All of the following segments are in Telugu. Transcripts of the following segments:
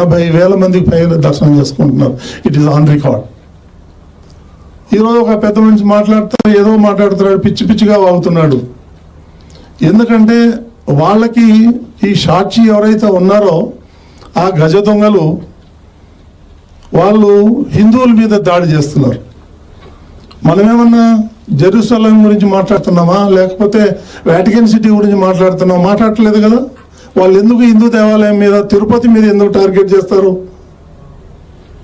యాభై వేల మందికి పైన దర్శనం చేసుకుంటున్నారు. ఇట్ ఈస్ ఆన్ రికార్డ్ ఈరోజు ఒక పెద్ద మనిషి మాట్లాడుతారు ఏదో మాట్లాడుతున్నాడు పిచ్చి పిచ్చిగా వాగుతున్నాడు. ఎందుకంటే వాళ్ళకి ఈ సాక్షి ఎవరైతే ఉన్నారో ఆ గజ దొంగలు వాళ్ళు హిందువుల మీద దాడి చేస్తున్నారు. మనమేమన్నా జెరూసలం గురించి మాట్లాడుతున్నామా లేకపోతే వాటికన్ సిటీ గురించి మాట్లాడుతున్నామా మాట్లాడట్లేదు కదా? వాళ్ళు ఎందుకు హిందూ దేవాలయం మీద తిరుపతి మీద ఎందుకు టార్గెట్ చేస్తారు?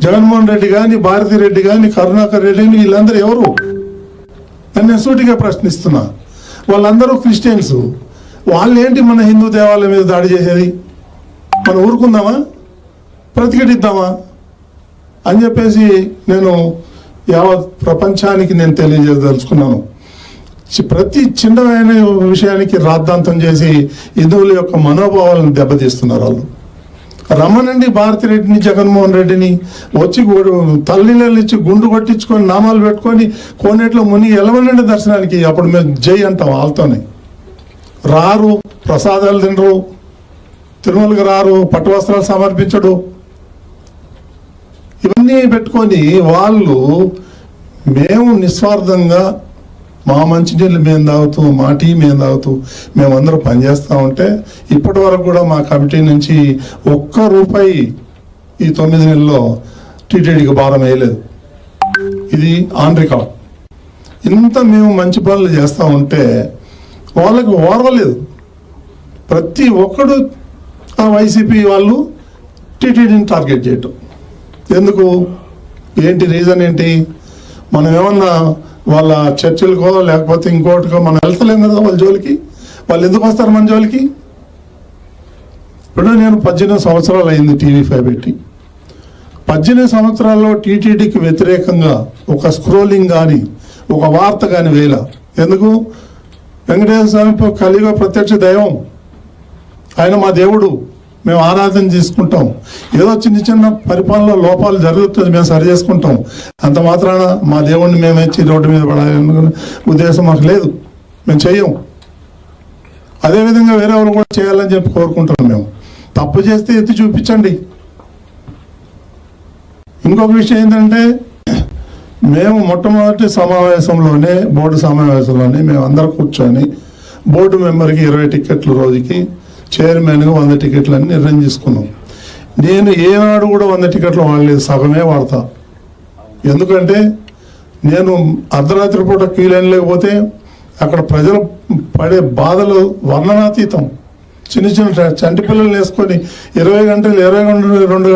జగన్మోహన్ రెడ్డి కానీ భారతి రెడ్డి కానీ కరుణాకర్ రెడ్డి కానీ వీళ్ళందరూ ఎవరు? అని నేను సూటిగా ప్రశ్నిస్తున్నా. వాళ్ళందరూ క్రిస్టియన్స్. వాళ్ళు ఏంటి మన హిందూ దేవాలయం మీద దాడి చేసేది? మనం ఊరుకుందామా? ప్రతిఘటిద్దామా? అని చెప్పేసి నేను యావత్ ప్రపంచానికి నేను తెలియజేయదలుచుకున్నాను. ప్రతి చిన్నమైన విషయానికి రాద్ధాంతం చేసి హిందువుల యొక్క మనోభావాలను దెబ్బతీస్తున్నారు వాళ్ళు. రమ్మనండి భారతిరెడ్డిని జగన్మోహన్ రెడ్డిని వచ్చి గు- తల్లిళ్ళు ఇచ్చి గుండు కొట్టించుకొని నామాలు పెట్టుకొని కోనేట్లో ముని ఎలవనండి దర్శనానికి అప్పుడు మేము జై అంటాం వాళ్ళతోనే. రారు ప్రసాదాలు తినరు తిరుమలకి రారు పట్టు వస్త్రాలు సమర్పించడు. ఇవన్నీ పెట్టుకొని వాళ్ళు మేము నిస్వార్థంగా మా మంచినీళ్ళు మేము తాగుతూ మా టీ మేము తాగుతూ మేమందరం పనిచేస్తూ ఉంటే ఇప్పటి వరకు కూడా మా కమిటీ నుంచి ఒక్క రూపాయి ఈ తొమ్మిది నెలల్లో టీటీడీకి భారం వేయలేదు. ఇది ఆన్ రికార్డ్. ఇంత మేము మంచి పనులు చేస్తూ ఉంటే వాళ్ళకి ఓర్వలేదు. ప్రతి ఒక్కడు ఆ వైసీపీ వాళ్ళు టీటీడీని టార్గెట్ చేయటం. ఎందుకు? ఏంటి రీజన్ ఏంటి? మనం ఏమన్నా వాళ్ళ చర్చిలకో లేకపోతే ఇంకోటికో మనం వెళ్తలేం కదా వాళ్ళ జోలికి? వాళ్ళు ఎందుకు వస్తారు మన జోలికి? ఇప్పుడు నేను పద్దెనిమిది సంవత్సరాలు అయింది టీవీ ఫైవ్ పెట్టి. పద్దెనిమిది సంవత్సరాల్లో టీటీడీకి వ్యతిరేకంగా ఒక స్క్రోలింగ్ కానీ ఒక వార్త కానీ వేల ఎందుకు? వెంకటేశ్వర స్వామి కలియుగ ప్రత్యక్ష దైవం. ఆయన మా దేవుడు. మేము ఆరాధన చేసుకుంటాం. ఏదో చిన్న చిన్న పరిపాలన లోపాలు జరుగుతుంది మేము సరి చేసుకుంటాం. అంత మాత్రాన మా దేవుణ్ణి మేము ఇచ్చి రోడ్డు మీద పడాలనుకునే ఉద్దేశం మాకు లేదు. మేము చెయ్యం. అదేవిధంగా వేరే వాళ్ళు కూడా చేయాలని చెప్పి కోరుకుంటాం మేము. తప్పు చేస్తే ఎత్తి చూపించండి. ఇంకొక విషయం ఏంటంటే మేము మొట్టమొదటి సమావేశంలోనే బోర్డు సమావేశంలోనే మేము అందరు కూర్చొని బోర్డు మెంబర్కి ఇరవై టికెట్లు రోజుకి చైర్మన్గా వంద టికెట్లు నిర్ణయం చేసుకున్నాం. నేను ఏనాడు కూడా వంద టికెట్లు వాడలేదు సగమే వాడతా. ఎందుకంటే నేను అర్ధరాత్రి పూట క్యూ లైన్ లేకపోతే అక్కడ ప్రజలు పడే బాధలు వర్ణనాతీతం. చిన్న చిన్న చంటి పిల్లలు వేసుకొని ఇరవై గంటలు ఇరవై గంటలు రెండు